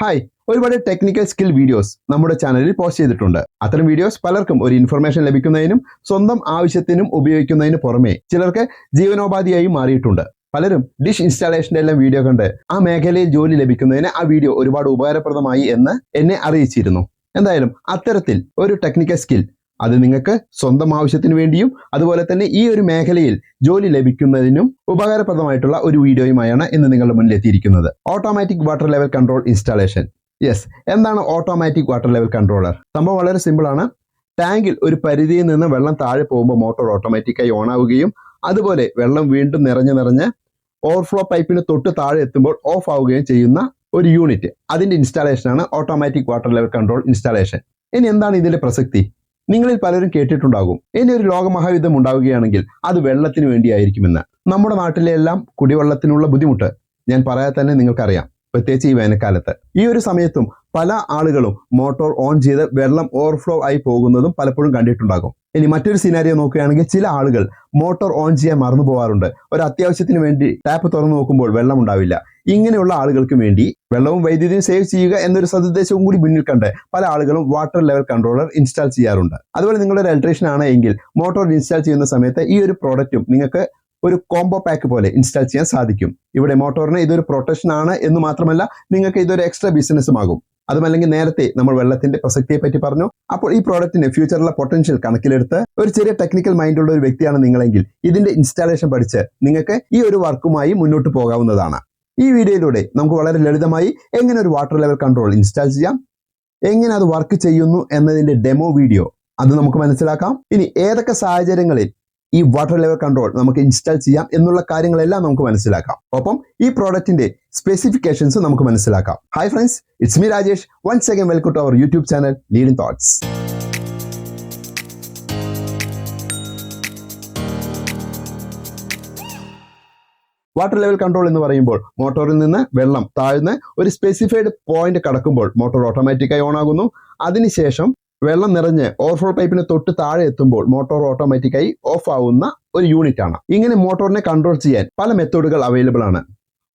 Hi ഒരുപാട് technical skill videos നമ്മുടെ ചാനലിൽ പോസ്റ്റ് ചെയ്തിട്ടുണ്ട്. അത്തരം വീഡിയോസ് പലർക്കും ഒരു ഇൻഫർമേഷൻ ലഭിക്കുന്നതിനും സ്വന്തം ആവശ്യത്തിനും ഉപയോഗിക്കുന്നതിന് പുറമെ ചിലർക്ക് ജീവനോപാധിയായി മാറിയിട്ടുണ്ട്. പലരും ഡിഷ് ഇൻസ്റ്റാളേഷന്റെ എല്ലാം വീഡിയോ കണ്ട് ആ മേഖലയിൽ ജോലി ലഭിക്കുന്നതിന് ആ വീഡിയോ ഒരുപാട് ഉപകാരപ്രദമായി എന്ന് എന്നെ അറിയിച്ചിരുന്നു. എന്തായാലും അത്തരത്തിൽ ഒരു ടെക്നിക്കൽ സ്കിൽ അത് നിങ്ങൾക്ക് സ്വന്തം ആവശ്യത്തിന് വേണ്ടിയും അതുപോലെ തന്നെ ഈ ഒരു മേഖലയിൽ ജോലി ലഭിക്കുന്നതിനും ഉപകാരപ്രദമായിട്ടുള്ള ഒരു വീഡിയോയുമായാണ് ഇന്ന് നിങ്ങളുടെ മുന്നിൽ എത്തിയിരിക്കുന്നത്. Automatic water level control installation yes എന്താണ് ഓട്ടോമാറ്റിക് വാട്ടർ ലെവൽ കൺട്രോളർ സംഭവം വളരെ സിമ്പിൾ ആണ്. ടാങ്കിൽ ഒരു പരിധിയിൽ നിന്ന് വെള്ളം താഴെ പോകുമ്പോൾ മോട്ടോർ ഓട്ടോമാറ്റിക്കായി ഓൺ ആവുകയും അതുപോലെ വെള്ളം വീണ്ടും നിറഞ്ഞു നിറഞ്ഞ് ഓവർഫ്ലോ പൈപ്പിന് തൊട്ട് താഴെ എത്തുമ്പോൾ ഓഫ് ആവുകയും ചെയ്യുന്ന ഒരു യൂണിറ്റ് അതിന്റെ ഇൻസ്റ്റാളേഷൻ ആണ് automatic water level control installation ഇനി എന്താണ് ഇതിന്റെ പ്രസക്തി? നിങ്ങളിൽ പലരും കേട്ടിട്ടുണ്ടാകും. ഇനി ഒരു ലോകമഹായുദ്ധം ഉണ്ടാവുകയാണെങ്കിൽ അത് വെള്ളത്തിന് വേണ്ടിയായിരിക്കുമെന്ന്. നമ്മുടെ നാട്ടിലെ എല്ലാം കുടിവെള്ളത്തിനുള്ള ബുദ്ധിമുട്ട്. ഞാൻ പറയാതെ തന്നെ നിങ്ങൾക്കറിയാം. പ്രത്യേകിച്ച് ഈ വേനൽക്കാലത്ത്. ഈ ഒരു സമയത്തും പല ആളുകളും മോട്ടോർ ഓൺ ചെയ്ത് വെള്ളം ഓവർഫ്ലോ ആയി പോകുന്നതും പലപ്പോഴും കണ്ടിട്ടുണ്ടാകും. ഇനി മറ്റൊരു സിനാരിയോ നോക്കുകയാണെങ്കിൽ ചില ആളുകൾ മോട്ടോർ ഓൺ ചെയ്യാൻ മറന്നു പോകാറുണ്ട് ഒരു അത്യാവശ്യത്തിന് വേണ്ടി ടാപ്പ് തുറന്നു നോക്കുമ്പോൾ വെള്ളം ഉണ്ടാവില്ല. ഇങ്ങനെയുള്ള ആളുകൾക്ക് വേണ്ടി വെള്ളവും വൈദ്യുതിയും സേവ് ചെയ്യുക എന്നൊരു സന്ദേശവും കൂടി മുന്നിൽ കണ്ട് പല ആളുകളും വാട്ടർ ലെവൽ കൺട്രോളർ ഇൻസ്റ്റാൾ ചെയ്യാറുണ്ട്. അതുപോലെ നിങ്ങളൊരു ഇലക്ട്രീഷ്യൻ ആണ് എങ്കിൽ മോട്ടോർ ഇൻസ്റ്റാൾ ചെയ്യുന്ന സമയത്ത് ഈ ഒരു പ്രോഡക്റ്റും നിങ്ങൾക്ക് ഒരു കോംബോ പാക്ക് പോലെ ഇൻസ്റ്റാൾ ചെയ്യാൻ സാധിക്കും. ഇവിടെ മോട്ടോറിന് ഇതൊരു പ്രൊട്ടക്ഷൻ ആണ് എന്ന് മാത്രമല്ല നിങ്ങൾക്ക് ഇതൊരു എക്സ്ട്രാ ബിസിനസ്സും ആകും. അതുമല്ലെങ്കിൽ നേരത്തെ നമ്മൾ വെള്ളത്തിന്റെ പ്രസക്തിയെ പറ്റി പറഞ്ഞു. അപ്പോൾ ഈ പ്രോഡക്റ്റിന് ഫ്യൂച്ചറിലെ പൊട്ടൻഷ്യൽ കണക്കിലെടുത്ത് ഒരു ചെറിയ ടെക്നിക്കൽ മൈൻഡ് ഉള്ള ഒരു വ്യക്തിയാണ് നിങ്ങളെങ്കിൽ ഇതിന്റെ ഇൻസ്റ്റാളേഷൻ പഠിച്ച് നിങ്ങൾക്ക് ഈ ഒരു വർക്കുമായി മുന്നോട്ട് പോകാവുന്നതാണ്. ഈ വീഡിയോയിലൂടെ നമുക്ക് വളരെ ലളിതമായി എങ്ങനെ ഒരു വാട്ടർ ലെവൽ കൺട്രോൾ ഇൻസ്റ്റാൾ ചെയ്യാം എങ്ങനെ അത് വർക്ക് ചെയ്യുന്നു എന്നതിന്റെ ഡെമോ വീഡിയോ അത് നമുക്ക് മനസ്സിലാക്കാം. ഇനി ഏതൊക്കെ സാഹചര്യങ്ങളിൽ ഈ വാട്ടർ ലെവൽ കൺട്രോൾ നമുക്ക് ഇൻസ്റ്റാൾ ചെയ്യാം എന്നുള്ള കാര്യങ്ങളെല്ലാം നമുക്ക് മനസ്സിലാക്കാം. ഒപ്പം ഈ പ്രോഡക്റ്റിന്റെ സ്പെസിഫിക്കേഷൻസ് നമുക്ക് മനസ്സിലാക്കാം. Hi friends it's me Rajesh once again welcome to our YouTube channel Leading Thoughts water level control എന്ന് പറയുമ്പോൾ മോട്ടോറിൽ നിന്ന് വെള്ളം താഴ്ന്ന് ഒരു സ്പെസിഫൈഡ് പോയിന്റ് കടക്കുമ്പോൾ മോട്ടോർ ഓട്ടോമാറ്റിക്കായി ഓൺ ആകുന്നു. അതിനുശേഷം വെള്ളം നിറഞ്ഞ് ഓവർഫ്ലോ പൈപ്പിന് തൊട്ട് താഴെ എത്തുമ്പോൾ മോട്ടോർ ഓട്ടോമാറ്റിക്കായി ഓഫ് ആവുന്ന ഒരു യൂണിറ്റ് ആണ്. ഇങ്ങനെ മോട്ടോറിനെ കൺട്രോൾ ചെയ്യാൻ പല മെത്തേഡുകൾ അവൈലബിൾ ആണ്.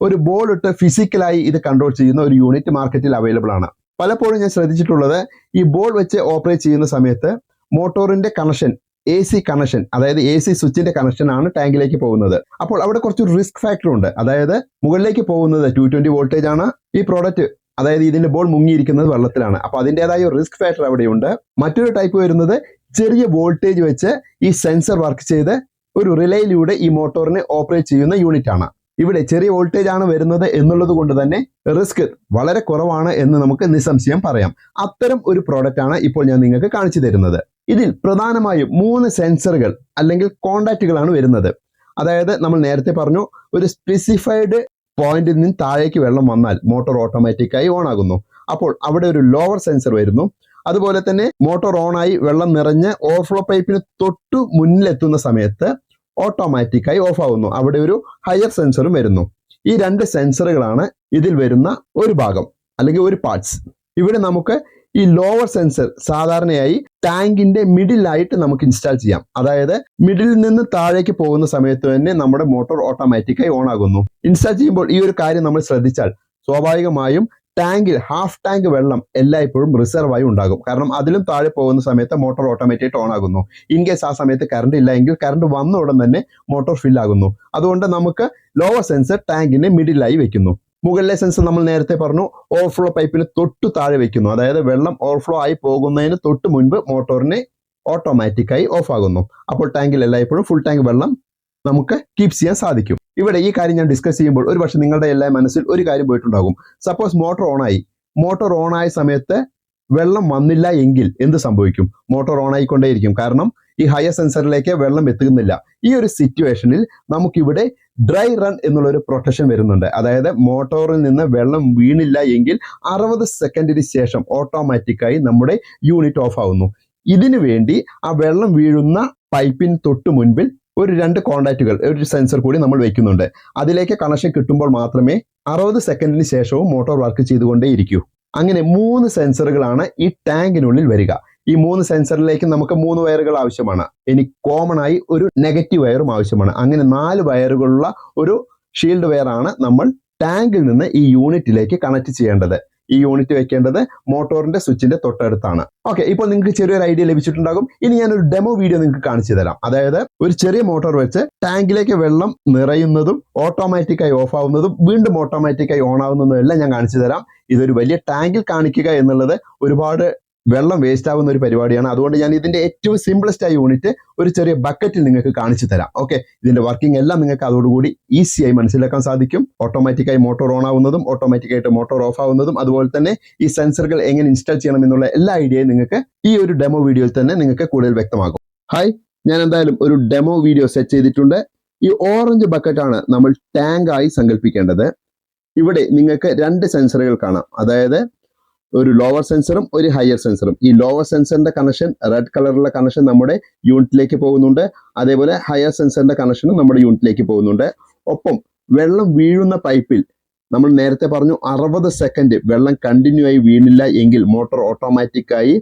ഒരു ബോൾ ഇട്ട് ഫിസിക്കലായി ഇത് കൺട്രോൾ ചെയ്യുന്ന ഒരു യൂണിറ്റ് മാർക്കറ്റിൽ അവൈലബിൾ ആണ്. പലപ്പോഴും ഞാൻ ശ്രദ്ധിച്ചിട്ടുള്ളത് ഈ ബോൾ വെച്ച് ഓപ്പറേറ്റ് ചെയ്യുന്ന സമയത്ത് മോട്ടോറിന്റെ കണക്ഷൻ എ സി കണക്ഷൻ അതായത് എ സി സ്വിച്ചിന്റെ കണക്ഷൻ ആണ് ടാങ്കിലേക്ക് പോകുന്നത്. അപ്പോൾ അവിടെ കുറച്ച് റിസ്ക് ഫാക്ടർ ഉണ്ട്. അതായത് മുകളിലേക്ക് പോകുന്നത് ടു ട്വന്റി വോൾട്ടേജ് ആണ്. ഈ പ്രോഡക്റ്റ് അതായത് ഇതിന്റെ ബോൾ മുങ്ങിയിരിക്കുന്നത് വെള്ളത്തിലാണ്. അപ്പൊ അതിന്റെതായ റിസ്ക് ഫാക്ടർ അവിടെയുണ്ട്. മറ്റൊരു ടൈപ്പ് വരുന്നത് ചെറിയ വോൾട്ടേജ് വെച്ച് ഈ സെൻസർ വർക്ക് ചെയ്ത് ഒരു റിലേയിലൂടെ ഈ മോട്ടോറിനെ ഓപ്പറേറ്റ് ചെയ്യുന്ന യൂണിറ്റ് ആണ്. ഇവിടെ ചെറിയ വോൾട്ടേജ് ആണ് വരുന്നത് എന്നുള്ളത് കൊണ്ട് തന്നെ റിസ്ക് വളരെ കുറവാണ് എന്ന് നമുക്ക് നിസ്സംശയം പറയാം. അത്തരം ഒരു പ്രോഡക്റ്റ് ആണ് ഇപ്പോൾ ഞാൻ നിങ്ങൾക്ക് കാണിച്ചു തരുന്നത്. ഇതിൽ പ്രധാനമായും മൂന്ന് സെൻസറുകൾ അല്ലെങ്കിൽ കോണ്ടാക്റ്റുകളാണ് വരുന്നത്. അതായത് നമ്മൾ നേരത്തെ പറഞ്ഞു ഒരു സ്പെസിഫൈഡ് പോയിന്റിൽ നിന്ന് താഴേക്ക് വെള്ളം വന്നാൽ മോട്ടോർ ഓട്ടോമാറ്റിക്കായി ഓൺ ആകുന്നു. അപ്പോൾ അവിടെ ഒരു ലോവർ സെൻസർ വരുന്നു. അതുപോലെ തന്നെ മോട്ടോർ ഓൺ ആയി വെള്ളം നിറഞ്ഞ് ഓവർഫ്ലോ പൈപ്പിന് തൊട്ടു മുന്നിലെത്തുന്ന സമയത്ത് ഓട്ടോമാറ്റിക്കായി ഓഫ് ആകുന്നു അവിടെ ഒരു ഹയർ സെൻസറും വരുന്നു. ഈ രണ്ട് സെൻസറുകളാണ് ഇതിൽ വരുന്ന ഒരു ഭാഗം അല്ലെങ്കിൽ ഒരു പാർട്സ് ഇവിടെ നമുക്ക് ഈ ലോവർ സെൻസർ സാധാരണയായി ടാങ്കിന്റെ മിഡിലായിട്ട് നമുക്ക് ഇൻസ്റ്റാൾ ചെയ്യാം. അതായത് മിഡിലിൽ നിന്ന് താഴേക്ക് പോകുന്ന സമയത്ത് തന്നെ നമ്മുടെ മോട്ടോർ ഓട്ടോമാറ്റിക്കായി ഓൺ ആകുന്നു. ഇൻസ്റ്റാൾ ചെയ്യുമ്പോൾ ഈ ഒരു കാര്യം നമ്മൾ ശ്രദ്ധിച്ചാൽ സ്വാഭാവികമായും ടാങ്കിൽ ഹാഫ് ടാങ്ക് വെള്ളം എല്ലായ്പ്പോഴും റിസർവ് ആയി ഉണ്ടാകും. കാരണം അതിലും താഴെ പോകുന്ന സമയത്ത് മോട്ടോർ ഓട്ടോമാറ്റിക് ഓൺ ആകുന്നു. ഇൻ കേസ് ആ സമയത്ത് കറണ്ട് ഇല്ല എങ്കിൽ കറണ്ട് വന്ന ഉടൻ തന്നെ മോട്ടോർ ഫിൽ അതുകൊണ്ട് നമുക്ക് ലോവർ സെൻസർ ടാങ്കിന്റെ മിഡിലായി വെക്കുന്നു. മുകളിലെ സെൻസർ നമ്മൾ നേരത്തെ പറഞ്ഞു ഓവർഫ്ലോ പൈപ്പിന് തൊട്ട് താഴെ വെക്കുന്നു. അതായത് വെള്ളം ഓവർഫ്ലോ ആയി പോകുന്നതിന് തൊട്ട് മുൻപ് മോട്ടോറിനെ ഓട്ടോമാറ്റിക്കായി ഓഫ് ആകുന്നു. അപ്പോൾ ടാങ്കിൽ എല്ലായ്പ്പോഴും ഫുൾ ടാങ്ക് വെള്ളം നമുക്ക് കീപ്പ് ചെയ്യാൻ സാധിക്കും. ഇവിടെ ഈ കാര്യം ഞാൻ ഡിസ്കസ് ചെയ്യുമ്പോൾ ഒരു പക്ഷേ നിങ്ങളുടെ എല്ലാ മനസ്സിൽ ഒരു കാര്യം പോയിട്ടുണ്ടാകും. സപ്പോസ് മോട്ടോർ ഓൺ ആയി. മോട്ടോർ ഓൺ ആയ സമയത്ത് വെള്ളം വന്നില്ല എങ്കിൽ എന്ത് സംഭവിക്കും? മോട്ടോർ ഓൺ ആയിക്കൊണ്ടേയിരിക്കും. കാരണം ഈ ഹയർ സെൻസറിലേക്ക് വെള്ളം എത്തുന്നില്ല. ഈ ഒരു സിറ്റുവേഷനിൽ നമുക്കിവിടെ ഡ്രൈ റൺ എന്നുള്ള ഒരു പ്രൊട്ടക്ഷൻ വരുന്നുണ്ട്. അതായത് മോട്ടോറിൽ നിന്ന് വെള്ളം വീണില്ല എങ്കിൽ അറുപത് സെക്കൻഡിന് ശേഷം ഓട്ടോമാറ്റിക്കായി നമ്മുടെ യൂണിറ്റ് ഓഫ് ആവുന്നു. ഇതിനു വേണ്ടി ആ വെള്ളം വീഴുന്ന പൈപ്പിന് തൊട്ട് മുൻപിൽ ഒരു രണ്ട് കോണ്ടാക്റ്റുകൾ ഒരു സെൻസർ കൂടി നമ്മൾ വെക്കുന്നുണ്ട്. അതിലേക്ക് കണക്ഷൻ കിട്ടുമ്പോൾ മാത്രമേ അറുപത് സെക്കൻഡിന് ശേഷവും മോട്ടോർ വർക്ക് ചെയ്തുകൊണ്ടേയിരിക്കൂ. അങ്ങനെ മൂന്ന് സെൻസറുകളാണ് ഈ ടാങ്കിനുള്ളിൽ വരിക. ഈ മൂന്ന് സെൻസറിലേക്ക് നമുക്ക് മൂന്ന് വയറുകൾ ആവശ്യമാണ്. ഇനി കോമൺ ആയി ഒരു നെഗറ്റീവ് വയറും ആവശ്യമാണ്. അങ്ങനെ നാല് വയറുകളുള്ള ഒരു ഷീൽഡ് വയറാണ് നമ്മൾ ടാങ്കിൽ നിന്ന് ഈ യൂണിറ്റിലേക്ക് കണക്ട് ചെയ്യേണ്ടത്. ഈ യൂണിറ്റ് വെക്കേണ്ടത് മോട്ടോറിന്റെ സ്വിച്ചിന്റെ തൊട്ടടുത്താണ്. ഓക്കെ ഇപ്പോൾ നിങ്ങൾക്ക് ചെറിയൊരു ഐഡിയ ലഭിച്ചിട്ടുണ്ടാകും. ഇനി ഞാൻ ഒരു ഡെമോ വീഡിയോ നിങ്ങൾക്ക് കാണിച്ചു തരാം. അതായത് ഒരു ചെറിയ മോട്ടോർ വെച്ച് ടാങ്കിലേക്ക് വെള്ളം നിറയുന്നതും ഓട്ടോമാറ്റിക്കായി ഓഫ് ആവുന്നതും വീണ്ടും ഓട്ടോമാറ്റിക്കായി ഓൺ ആവുന്നതും എല്ലാം ഞാൻ കാണിച്ചു തരാം. ഇതൊരു വലിയ ടാങ്കിൽ കാണിക്കുക എന്നുള്ളത് ഒരുപാട് വെള്ളം വേസ്റ്റ് ആവുന്ന ഒരു പരിപാടിയാണ്. അതുകൊണ്ട് ഞാൻ ഇതിന്റെ ഏറ്റവും സിംപ്ലസ്റ്റ് ആയ യൂണിറ്റ് ഒരു ചെറിയ ബക്കറ്റിൽ നിങ്ങൾക്ക് കാണിച്ചു തരാം. ഓക്കെ ഇതിന്റെ വർക്കിംഗ് എല്ലാം നിങ്ങൾക്ക് അതോടുകൂടി ഈസിയായി മനസ്സിലാക്കാൻ സാധിക്കും. ഓട്ടോമാറ്റിക്കായി മോട്ടോർ ഓൺ ആവുന്നതും ഓട്ടോമാറ്റിക്കായിട്ട് മോട്ടോർ ഓഫ് ആവുന്നതും അതുപോലെ തന്നെ ഈ സെൻസറുകൾ എങ്ങനെ ഇൻസ്റ്റാൾ ചെയ്യണം എന്നുള്ള എല്ലാ ഐഡിയയും നിങ്ങൾക്ക് ഈ ഒരു ഡെമോ വീഡിയോയിൽ തന്നെ നിങ്ങൾക്ക് കൂടുതൽ വ്യക്തമാകും. ഹായ് ഞാൻ എന്തായാലും ഒരു ഡെമോ വീഡിയോ സെറ്റ് ചെയ്തിട്ടുണ്ട്. ഈ ഓറഞ്ച് ബക്കറ്റാണ് നമ്മൾ ടാങ്കായി സങ്കല്പിക്കേണ്ടത് ഇവിടെ നിങ്ങൾക്ക് രണ്ട് സെൻസറുകൾ കാണാം. അതായത് ഒരു ലോവർ സെൻസറും ഒരു ഹയർ സെൻസറും ഈ ലോവർ സെൻസറിന്റെ കണക്ഷൻ റെഡ് കളറിലുള്ള കണക്ഷൻ നമ്മുടെ യൂണിറ്റിലേക്ക് പോകുന്നുണ്ട്. അതേപോലെ ഹയർ സെൻസറിന്റെ കണക്ഷനും നമ്മുടെ യൂണിറ്റിലേക്ക് പോകുന്നുണ്ട്. ഒപ്പം വെള്ളം വീഴുന്ന പൈപ്പിൽ നമ്മൾ നേരത്തെ പറഞ്ഞു അറുപത് സെക്കൻഡ് വെള്ളം കണ്ടിന്യൂ ആയി വീണില്ല എങ്കിൽ മോട്ടോർ ഓട്ടോമാറ്റിക്കായി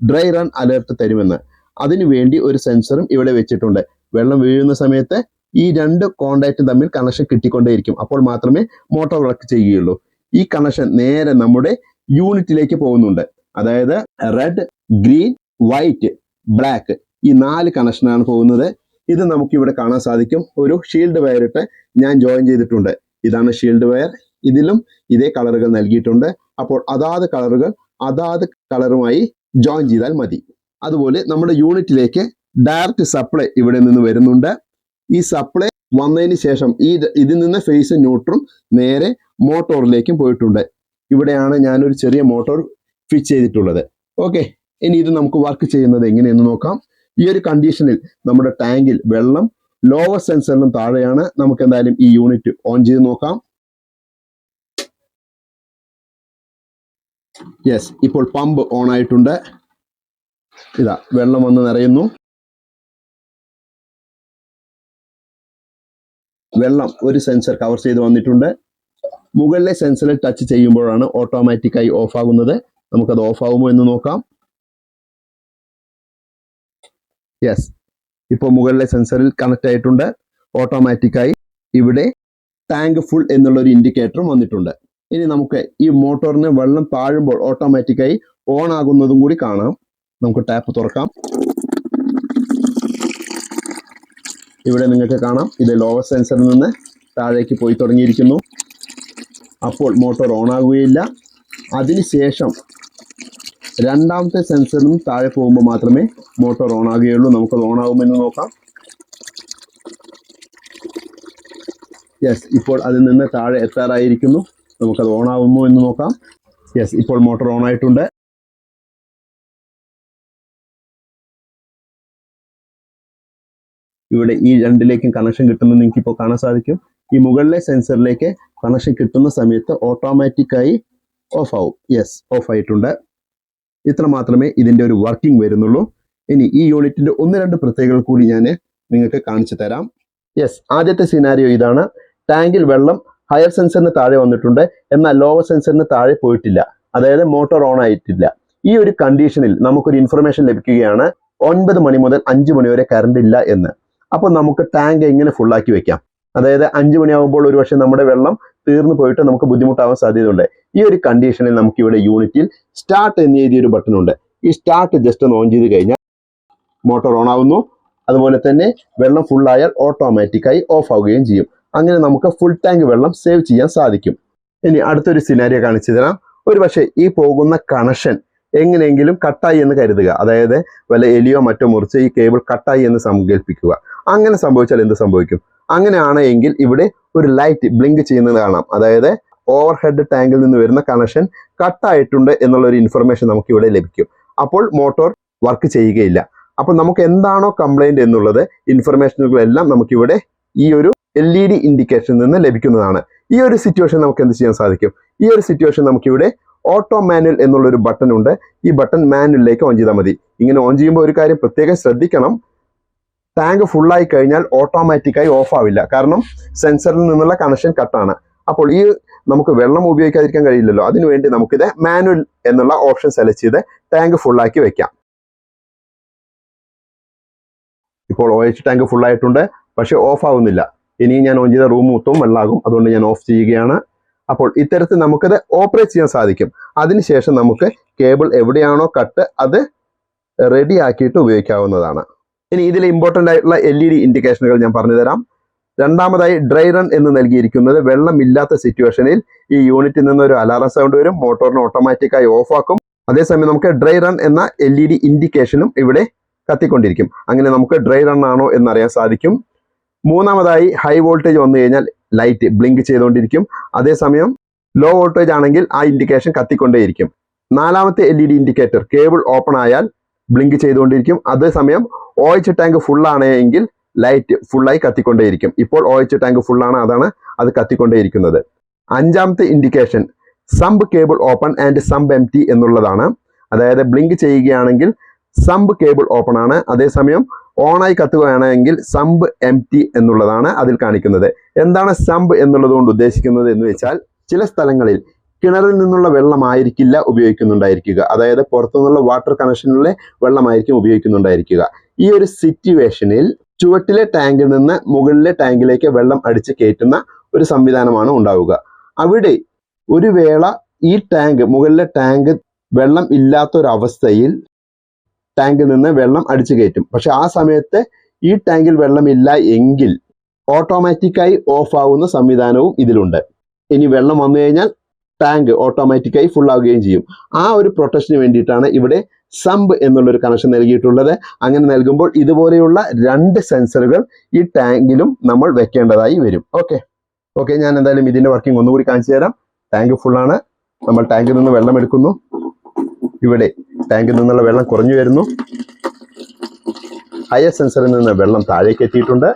ഡ്രൈ റൺ അലേർട്ട് തരുമെന്ന്. അതിനുവേണ്ടി ഒരു സെൻസറും ഇവിടെ വെച്ചിട്ടുണ്ട്. വെള്ളം വീഴുന്ന സമയത്ത് ഈ രണ്ട് കോണ്ടാക്റ്റും തമ്മിൽ കണക്ഷൻ കിട്ടിക്കൊണ്ടേയിരിക്കും. അപ്പോൾ മാത്രമേ മോട്ടോർ വർക്ക് ചെയ്യുകയുള്ളൂ. ഈ കണക്ഷൻ നേരെ നമ്മുടെ യൂണിറ്റിലേക്ക് പോകുന്നുണ്ട്. അതായത് റെഡ് ഗ്രീൻ വൈറ്റ് ബ്ലാക്ക് ഈ നാല് കണക്ഷനാണ് പോകുന്നത്. ഇത് നമുക്ക് ഇവിടെ കാണാൻ സാധിക്കും. ഒരു ഷീൽഡ് വയർ ഇട്ട് ഞാൻ ജോയിൻ ചെയ്തിട്ടുണ്ട്. ഇതാണ് ഷീൽഡ് വയർ ഇതിലും ഇതേ കളറുകൾ നൽകിയിട്ടുണ്ട്. അപ്പോൾ അതാത് കളറുകൾ അതാത് കളറുമായി ജോയിൻ ചെയ്താൽ മതി. അതുപോലെ നമ്മുടെ യൂണിറ്റിലേക്ക് ഡയറക്റ്റ് സപ്ലൈ ഇവിടെ നിന്ന് വരുന്നുണ്ട്. ഈ സപ്ലൈ വന്നതിന് ശേഷം ഈ ഇതിൽ നിന്ന് ഫേസ് ന്യൂട്രും നേരെ മോട്ടോറിലേക്കും പോയിട്ടുണ്ട്. ഇവിടെയാണ് ഞാനൊരു ചെറിയ മോട്ടോർ ഫിറ്റ് ചെയ്തിട്ടുള്ളത്. ഓക്കെ ഇനി ഇത് നമുക്ക് വർക്ക് ചെയ്യുന്നത് എങ്ങനെയെന്ന് നോക്കാം. ഈ ഒരു കണ്ടീഷനിൽ നമ്മുടെ ടാങ്കിൽ വെള്ളം ലോവർ സെൻസറിനും താഴെയാണ്. നമുക്ക് എന്തായാലും ഈ യൂണിറ്റ് ഓൺ ചെയ്ത് നോക്കാം. യെസ് ഇപ്പോൾ പമ്പ് ഓൺ ആയിട്ടുണ്ട്. ഇതാ വെള്ളം വന്ന് നിറയുന്നു. വെള്ളം ഒരു സെൻസർ കവർ ചെയ്ത് വന്നിട്ടുണ്ട്. മുകളിലെ സെൻസറിൽ ടച്ച് ചെയ്യുമ്പോഴാണ് ഓട്ടോമാറ്റിക്കായി ഓഫ് ആകുന്നത്. നമുക്കത് ഓഫ് ആകുമോ എന്ന് നോക്കാം. യെസ് ഇപ്പോൾ മുകളിലെ സെൻസറിൽ കണക്ട് ആയിട്ടുണ്ട്. ഓട്ടോമാറ്റിക്കായി ഇവിടെ ടാങ്ക് ഫുൾ എന്നുള്ള ഒരു ഇൻഡിക്കേറ്ററും വന്നിട്ടുണ്ട്. ഇനി നമുക്ക് ഈ മോട്ടോറിന് വെള്ളം താഴുമ്പോൾ ഓട്ടോമാറ്റിക്കായി ഓൺ ആകുന്നതും കൂടി കാണാം. നമുക്ക് ടാപ്പ് തുറക്കാം. ഇവിടെ നിങ്ങൾക്ക് കാണാം. ഇത് ലോവർ സെൻസറിൽ നിന്ന് താഴേക്ക് പോയി തുടങ്ങിയിരിക്കുന്നു. അപ്പോൾ മോട്ടോർ ഓൺ ആകുകയില്ല. അതിനുശേഷം രണ്ടാമത്തെ സെൻസറിനും താഴെ പോകുമ്പോൾ മാത്രമേ മോട്ടോർ ഓൺ ആകുകയുള്ളൂ. നമുക്കത് ഓൺ ആകുമെന്ന് നോക്കാം. യെസ് ഇപ്പോൾ അതിൽ നിന്ന് താഴെ എത്താറായിരിക്കുന്നു. നമുക്കത് ഓൺ ആകുമോ എന്ന് നോക്കാം. യെസ് ഇപ്പോൾ മോട്ടോർ ഓൺ ആയിട്ടുണ്ട്. ഇവിടെ ഈ രണ്ടിലേക്കും കണക്ഷൻ കിട്ടുന്നത് നിങ്ങൾക്ക് ഇപ്പോൾ കാണാൻ സാധിക്കും. ഈ മുകളിലെ സെൻസറിലേക്ക് കണക്ഷൻ കിട്ടുന്ന സമയത്ത് ഓട്ടോമാറ്റിക്കായി ഓഫ് ആവും. യെസ് ഓഫ് ആയിട്ടുണ്ട്. ഇത്ര മാത്രമേ ഇതിന്റെ ഒരു വർക്കിംഗ് വരുന്നുള്ളൂ. ഇനി ഈ യൂണിറ്റിന്റെ ഒന്ന് രണ്ട് പ്രത്യേകതകൾ കൂടി ഞാൻ നിങ്ങൾക്ക് കാണിച്ചു തരാം. യെസ് ആദ്യത്തെ സിനാരിയോ ഇതാണ്. ടാങ്കിൽ വെള്ളം ഹയർ സെൻസറിന് താഴെ വന്നിട്ടുണ്ട്. എന്നാൽ ലോവർ സെൻസറിന് താഴെ പോയിട്ടില്ല. അതായത് മോട്ടോർ ഓൺ ആയിട്ടില്ല. ഈ ഒരു കണ്ടീഷനിൽ നമുക്കൊരു ഇൻഫർമേഷൻ ലഭിക്കുകയാണ്. ഒൻപത് മണി മുതൽ അഞ്ച് മണി വരെ കറണ്ട് ഇല്ല എന്ന്. അപ്പോൾ നമുക്ക് ടാങ്ക് എങ്ങനെ ഫുള്ളാക്കി വെക്കാം. അതായത് അഞ്ച് മണിയാകുമ്പോൾ ഒരുപക്ഷെ നമ്മുടെ വെള്ളം തീർന്നു പോയിട്ട് നമുക്ക് ബുദ്ധിമുട്ടാവാൻ സാധ്യതയുണ്ട്. ഈ ഒരു കണ്ടീഷനിൽ നമുക്ക് ഇവിടെ യൂണിറ്റിൽ സ്റ്റാർട്ട് എന്ന് എഴുതിയൊരു ബട്ടൺ ഉണ്ട്. ഈ സ്റ്റാർട്ട് ജസ്റ്റ് ഒന്ന് ഓൺ ചെയ്ത് കഴിഞ്ഞാൽ മോട്ടോർ ഓൺ ആവുന്നു. അതുപോലെ തന്നെ വെള്ളം ഫുൾ ആയാൽ ഓട്ടോമാറ്റിക്കായി ഓഫ് ആവുകയും ചെയ്യും. അങ്ങനെ നമുക്ക് ഫുൾ ടാങ്ക് വെള്ളം സേവ് ചെയ്യാൻ സാധിക്കും. ഇനി അടുത്തൊരു സിനാരിയോ കാണിച്ചു തരാം. ഒരു പക്ഷേ ഈ പോകുന്ന കണക്ഷൻ എങ്ങനെയെങ്കിലും കട്ടായി എന്ന് കരുതുക. അതായത് വല്ല എലിയോ മറ്റോ മുറിച്ച് ഈ കേബിൾ കട്ടായി എന്ന് സങ്കല്പിക്കുക അങ്ങനെ സംഭവിച്ചാൽ എന്ത് സംഭവിക്കും? അങ്ങനെയാണ് എങ്കിൽ ഇവിടെ ഒരു ലൈറ്റ് ബ്ലിങ്ക് ചെയ്യുന്നത് കാണാം. അതായത് ഓവർ ഹെഡ് ടാങ്കിൽ നിന്ന് വരുന്ന കണക്ഷൻ കട്ടായിട്ടുണ്ട് എന്നുള്ള ഒരു ഇൻഫർമേഷൻ നമുക്ക് ഇവിടെ ലഭിക്കും. അപ്പോൾ മോട്ടോർ വർക്ക് ചെയ്യുകയില്ല. അപ്പോൾ നമുക്ക് എന്താണോ കംപ്ലൈന്റ് എന്നുള്ളത് ഇൻഫർമേഷനുകളെല്ലാം നമുക്കിവിടെ ഈ ഒരു എൽ ഇ ഡി ഇൻഡിക്കേഷനിൽ നിന്ന് ലഭിക്കുന്നതാണ്. ഈ ഒരു സിറ്റുവേഷൻ നമുക്ക് എന്ത് ചെയ്യാൻ സാധിക്കും? ഈ ഒരു സിറ്റുവേഷൻ നമുക്കിവിടെ ഓട്ടോ മാനുവൽ എന്നുള്ള ഒരു ബട്ടൺ ഉണ്ട്. ഈ ബട്ടൺ മാനുവലിലേക്ക് ഓൺ ചെയ്താൽ മതി. ഇങ്ങനെ ഓൺ ചെയ്യുമ്പോൾ ഒരു കാര്യം പ്രത്യേകം ശ്രദ്ധിക്കണം. ടാങ്ക് ഫുള്ളായി കഴിഞ്ഞാൽ ഓട്ടോമാറ്റിക്കായി ഓഫ് ആവില്ല. കാരണം സെൻസറിൽ നിന്നുള്ള കണക്ഷൻ കട്ടാണ് അപ്പോൾ ഈ നമുക്ക് വെള്ളം ഉപയോഗിക്കാതിരിക്കാൻ കഴിയില്ലല്ലോ. അതിനുവേണ്ടി നമുക്കിത് മാനുവൽ എന്നുള്ള ഓപ്ഷൻ സെലക്ട് ചെയ്ത് ടാങ്ക് ഫുള്ളാക്കി വെക്കാം. ഇപ്പോൾ ഒ എച്ച് ടാങ്ക് ഫുള്ളായിട്ടുണ്ട് പക്ഷേ ഓഫ് ആവുന്നില്ല. ഇനി ഞാൻ ഓൺ ചെയ്ത റൂം മൊത്തവും വെള്ളമാകും അതുകൊണ്ട് ഞാൻ ഓഫ് ചെയ്യുകയാണ്. അപ്പോൾ ഇത്തരത്തിൽ നമുക്കത് ഓപ്പറേറ്റ് ചെയ്യാൻ സാധിക്കും. അതിനുശേഷം നമുക്ക് കേബിൾ എവിടെയാണോ കട്ട് അത് റെഡി ആക്കിയിട്ട് ഉപയോഗിക്കാവുന്നതാണ്. ഇനി ഇതിലെ ഇമ്പോർട്ടന്റ് ആയിട്ടുള്ള എൽ ഇ ഡി ഇൻഡിക്കേഷനുകൾ ഞാൻ പറഞ്ഞു തരാം രണ്ടാമതായി ഡ്രൈ റൺ എന്ന് നൽകിയിരിക്കുന്നത് വെള്ളമില്ലാത്ത സിറ്റുവേഷനിൽ ഈ യൂണിറ്റിൽ നിന്ന് ഒരു അലാറം സൗണ്ട് വരും മോട്ടോറിന് ഓട്ടോമാറ്റിക്കായി ഓഫ് ആക്കും. അതേസമയം നമുക്ക് ഡ്രൈ റൺ എന്ന എൽ ഇ ഡി ഇൻഡിക്കേഷനും ഇവിടെ കത്തിക്കൊണ്ടിരിക്കും. അങ്ങനെ നമുക്ക് ഡ്രൈ റൺ ആണോ എന്നറിയാൻ സാധിക്കും. മൂന്നാമതായി ഹൈ വോൾട്ടേജ് വന്നു കഴിഞ്ഞാൽ ലൈറ്റ് ബ്ലിങ്ക് ചെയ്തുകൊണ്ടിരിക്കും. അതേസമയം ലോ വോൾട്ടേജ് ആണെങ്കിൽ ആ ഇൻഡിക്കേഷൻ കത്തിക്കൊണ്ടേയിരിക്കും. നാലാമത്തെ L E D indicator cable open ആയാൽ ബ്ലിങ്ക് ചെയ്തുകൊണ്ടിരിക്കും. അതേസമയം ഒ എച്ച് ടാങ്ക് ഫുൾ ആണെങ്കിൽ ലൈറ്റ് ഫുള്ളായി കത്തിക്കൊണ്ടേയിരിക്കും. ഇപ്പോൾ ഒ എച്ച് ടാങ്ക് ഫുള്ളാണ് അതാണ് അത് കത്തിക്കൊണ്ടേയിരിക്കുന്നത്. അഞ്ചാമത്തെ indication sump cable open and sump empty എന്നുള്ളതാണ്. അതായത് ബ്ലിങ്ക് ചെയ്യുകയാണെങ്കിൽ സമ്പ് കേബിൾ ഓപ്പൺ ആണ്. അതേസമയം ഓണായി കത്തുകയാണെങ്കിൽ സംബ് എം ടി എന്നുള്ളതാണ് അതിൽ കാണിക്കുന്നത്. എന്താണ് സമ്പ് എന്നുള്ളത് കൊണ്ട് ഉദ്ദേശിക്കുന്നത് എന്ന് വെച്ചാൽ ചില സ്ഥലങ്ങളിൽ കിണറിൽ നിന്നുള്ള വെള്ളമായിരിക്കില്ല ഉപയോഗിക്കുന്നുണ്ടായിരിക്കുക. അതായത് പുറത്തുനിന്നുള്ള വാട്ടർ കണക്ഷനിലെ വെള്ളമായിരിക്കും ഉപയോഗിക്കുന്നുണ്ടായിരിക്കുക. ഈ ഒരു സിറ്റുവേഷനിൽ ചുവട്ടിലെ ടാങ്കിൽ നിന്ന് മുകളിലെ ടാങ്കിലേക്ക് വെള്ളം അടിച്ച് കയറ്റുന്ന ഒരു സംവിധാനമാണ് ഉണ്ടാവുക. അവിടെ ഒരു വേള ഈ ടാങ്ക് മുകളിലെ ടാങ്ക് വെള്ളം ഇല്ലാത്തൊരവസ്ഥയിൽ ടാങ്കിൽ നിന്ന് വെള്ളം അടിച്ചു കയറ്റും. പക്ഷെ ആ സമയത്ത് ഈ ടാങ്കിൽ വെള്ളമില്ല എങ്കിൽ ഓട്ടോമാറ്റിക്കായി ഓഫ് ആവുന്ന സംവിധാനവും ഇതിലുണ്ട്. ഇനി വെള്ളം വന്നു കഴിഞ്ഞാൽ ടാങ്ക് ഓട്ടോമാറ്റിക്കായി ഫുൾ ആവുകയും ചെയ്യും. ആ ഒരു പ്രൊട്ടക്ഷന് വേണ്ടിയിട്ടാണ് ഇവിടെ സമ്പ് എന്നുള്ളൊരു കണക്ഷൻ നൽകിയിട്ടുള്ളത്. അങ്ങനെ നൽകുമ്പോൾ ഇതുപോലെയുള്ള രണ്ട് സെൻസറുകൾ ഈ ടാങ്കിലും നമ്മൾ വെക്കേണ്ടതായി വരും. ഓക്കെ ഓക്കെ ഞാൻ എന്തായാലും ഇതിന്റെ വർക്കിംഗ് ഒന്നുകൂടി കാണിച്ചു തരാം. ടാങ്ക് ഫുൾ ആണ്. നമ്മൾ ടാങ്കിൽ നിന്ന് വെള്ളം എടുക്കുന്നു. ഇവിടെ ടാങ്കിൽ നിന്നുള്ള വെള്ളം കുറഞ്ഞു വരുന്നു. ഹയർ സെൻസറിൽ നിന്ന് വെള്ളം താഴേക്ക് എത്തിയിട്ടുണ്ട്.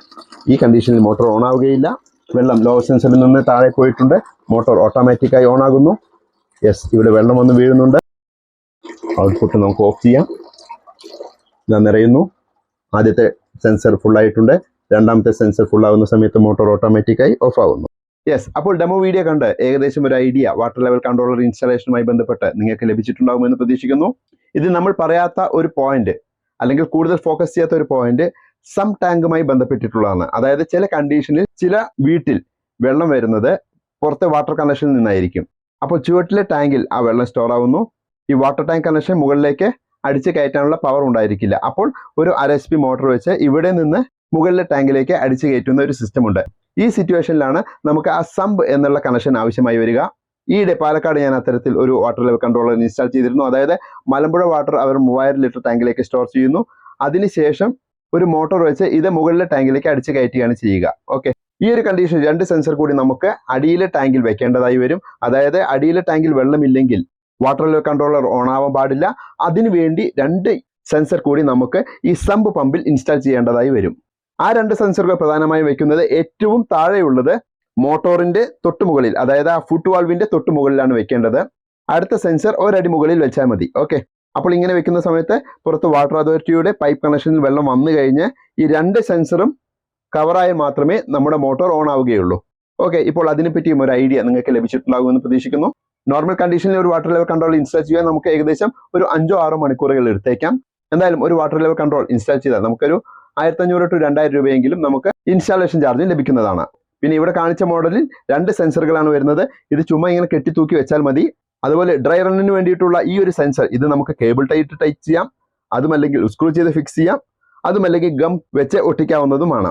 ഈ കണ്ടീഷനിൽ മോട്ടോർ ഓൺ ആവുകയില്ല. വെള്ളം ലോ സെൻസറിൽ നിന്ന് താഴെ പോയിട്ടുണ്ട്. മോട്ടോർ ഓട്ടോമാറ്റിക്കായി ഓൺ ആകുന്നു യെസ് ഇവിടെ വെള്ളം വന്ന് വീഴുന്നുണ്ട്. ഔട്ട്പുട്ട് നമുക്ക് ഓഫ് ചെയ്യാം. ഞാൻ നിറയുന്നു. ആദ്യത്തെ സെൻസർ ഫുൾ ആയിട്ടുണ്ട്. രണ്ടാമത്തെ സെൻസർ ഫുൾ ആവുന്ന സമയത്ത് മോട്ടോർ ഓട്ടോമാറ്റിക്കായി ഓഫ് ആവുന്നു. യെസ് അപ്പോൾ ഡെമോ വീഡിയോ കണ്ട് ഏകദേശം ഒരു ഐഡിയ വാട്ടർ ലെവൽ കൺട്രോളർ ഇൻസ്റ്റാളേഷനുമായി ബന്ധപ്പെട്ട് നിങ്ങൾക്ക് ലഭിച്ചിട്ടുണ്ടാകുമെന്ന് പ്രതീക്ഷിക്കുന്നു. ഇത് നമ്മൾ പറയാത്ത ഒരു പോയിന്റ് അല്ലെങ്കിൽ കൂടുതൽ ഫോക്കസ് ചെയ്യാത്ത ഒരു പോയിന്റ് സം ടാങ്കുമായി ബന്ധപ്പെട്ടിട്ടുള്ളതാണ്. അതായത് ചില കണ്ടീഷനിൽ ചില വീട്ടിൽ വെള്ളം വരുന്നത് പുറത്തെ വാട്ടർ കണക്ഷനിൽ നിന്നായിരിക്കും. അപ്പോൾ ചുവട്ടിലെ ടാങ്കിൽ ആ വെള്ളം സ്റ്റോർ ആവുന്നു. ഈ വാട്ടർ ടാങ്ക് കണക്ഷൻ മുകളിലേക്ക് അടിച്ച് കയറ്റാനുള്ള പവർ ഉണ്ടായിരിക്കില്ല. അപ്പോൾ ഒരു അര എച്ച് പി മോട്ടോർ വെച്ച് ഇവിടെ നിന്ന് മുകളിലെ ടാങ്കിലേക്ക് അടിച്ച് കയറ്റുന്ന ഒരു സിസ്റ്റം ഉണ്ട്. ഈ സിറ്റുവേഷനിലാണ് നമുക്ക് ആ സമ്പ് എന്നുള്ള കണക്ഷൻ ആവശ്യമായി വരിക. ഈയിടെ പാലക്കാട് ഞാൻ അത്തരത്തിൽ ഒരു വാട്ടർ ലെവൽ കൺട്രോളർ ഇൻസ്റ്റാൾ ചെയ്തിരുന്നു. അതായത് മലമ്പുഴ വാട്ടർ അവർ മൂവായിരം ലിറ്റർ ടാങ്കിലേക്ക് സ്റ്റോർ ചെയ്യുന്നു. അതിനുശേഷം ഒരു മോട്ടോർ വെച്ച് ഇത് മുകളിലെ ടാങ്കിലേക്ക് അടിച്ച് കയറ്റുകയാണ് ചെയ്യുക. ഓക്കെ ഈ ഒരു കണ്ടീഷൻ രണ്ട് സെൻസർ കൂടി നമുക്ക് അടിയിലെ ടാങ്കിൽ വെക്കേണ്ടതായി വരും. അതായത് അടിയിലെ ടാങ്കിൽ വെള്ളമില്ലെങ്കിൽ വാട്ടർ ലെവൽ കൺട്രോളർ ഓൺ ആവാൻ പാടില്ല. അതിനുവേണ്ടി രണ്ട് സെൻസർ കൂടി നമുക്ക് ഈ സമ്പ് പമ്പിൽ ഇൻസ്റ്റാൾ ചെയ്യേണ്ടതായി വരും. ആ രണ്ട് സെൻസറുകൾ പ്രധാനമായും വെക്കുന്നത് ഏറ്റവും താഴെയുള്ളത് മോട്ടോറിന്റെ തൊട്ടുമുകളിൽ അതായത് ആ ഫുട് വാൾവിന്റെ തൊട്ടുമുകളിലാണ് വെക്കേണ്ടത്. അടുത്ത സെൻസർ ഒരടി മുകളിൽ വെച്ചാൽ മതി. ഓക്കെ? അപ്പോൾ ഇങ്ങനെ വെക്കുന്ന സമയത്ത് പുറത്ത് വാട്ടർ അതോറിറ്റിയുടെ പൈപ്പ് കണക്ഷനിൽ വെള്ളം വന്നു കഴിഞ്ഞ് ഈ രണ്ട് സെൻസറും കവറായാൽ മാത്രമേ നമ്മുടെ മോട്ടോർ ഓൺ ആവുകയുള്ളൂ. ഓക്കെ ഇപ്പോൾ അതിനെപ്പറ്റിയും ഒരു ഐഡിയ നിങ്ങൾക്ക് ലഭിച്ചിട്ടുണ്ടാകുമെന്ന് പ്രതീക്ഷിക്കുന്നു. നോർമൽ കണ്ടീഷനിൽ ഒരു വാട്ടർ ലെവൽ കൺട്രോൾ ഇൻസ്റ്റാൾ ചെയ്യാൻ നമുക്ക് ഏകദേശം ഒരു അഞ്ചോ ആറോ മണിക്കൂറുകൾ എടുത്തേക്കാം. എന്തായാലും ഒരു വാട്ടർ ലെവൽ കൺട്രോൾ ഇൻസ്റ്റാൾ ചെയ്താൽ നമുക്കൊരു ആയിരത്തഞ്ഞൂറ് ടു രണ്ടായിരം രൂപയെങ്കിലും നമുക്ക് ഇൻസ്റ്റാളേഷൻ ചാർജ് ലഭിക്കുന്നതാണ്. പിന്നെ ഇവിടെ കാണിച്ച മോഡലിൽ രണ്ട് സെൻസറുകളാണ് വരുന്നത്. ഇത് ചുമ്മാ ഇങ്ങനെ കെട്ടിത്തൂക്കി വെച്ചാൽ മതി. അതുപോലെ ഡ്രൈ റണ്ണിന് വേണ്ടിയിട്ടുള്ള ഈ ഒരു സെൻസർ ഇത് നമുക്ക് കേബിൾ ടൈറ്റ് ടൈറ്റ് ചെയ്യാം. അതുമല്ലെങ്കിൽ സ്ക്രൂ ചെയ്ത് ഫിക്സ് ചെയ്യാം. അതുമല്ലെങ്കിൽ ഗം വെച്ച് ഒട്ടിക്കാവുന്നതുമാണ്.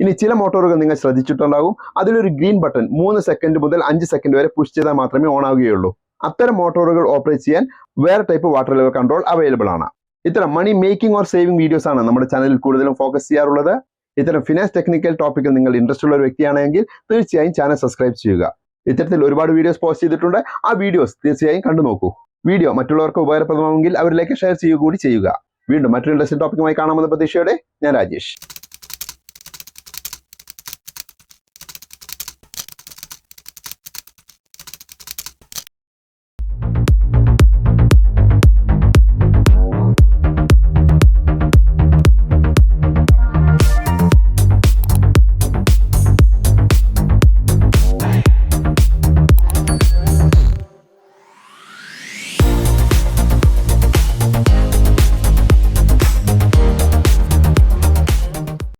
ഇനി ചില മോട്ടോറുകൾ നിങ്ങൾ ശ്രദ്ധിച്ചിട്ടുണ്ടാകും. അതിലൊരു ഗ്രീൻ ബട്ടൺ മൂന്ന് സെക്കൻഡ് മുതൽ അഞ്ച് സെക്കൻഡ് വരെ പുഷ് ചെയ്താൽ മാത്രമേ ഓൺ ആവുകയുള്ളൂ. അത്തരം മോട്ടോറുകൾ ഓപ്പറേറ്റ് ചെയ്യാൻ വേറെ type water level control available ആണ്. ഇത്തരം money making or saving videos ആണ് നമ്മുടെ ചാനലിൽ കൂടുതലും ഫോക്കസ് ചെയ്യാറുള്ളത്. ഇത്തരം ഫിനാൻസ് ടെക്നിക്കൽ ടോപ്പിക്കിൽ നിങ്ങൾ ഇൻട്രസ്റ്റ് ഉള്ള ഒരു വ്യക്തിയാണെങ്കിൽ തീർച്ചയായും ചാനൽ സബ്സ്ക്രൈബ് ചെയ്യുക. ഇത്തരത്തിൽ ഒരുപാട് വീഡിയോസ് പോസ്റ്റ് ചെയ്തിട്ടുണ്ട്. ആ വീഡിയോസ് തീർച്ചയായും കണ്ടു നോക്കൂ. വീഡിയോ മറ്റുള്ളവർക്ക് ഉപകാരപ്രദമാണെങ്കിൽ അവരിലേക്ക് ഷെയർ ചെയ്യുക കൂടി ചെയ്യുക. വീണ്ടും മറ്റൊരു ഇൻട്രസ്റ്റിംഗ് ടോപ്പിക്കുമായി കാണാമെന്ന പ്രതീക്ഷയോടെ ഞാൻ രാജേഷ്.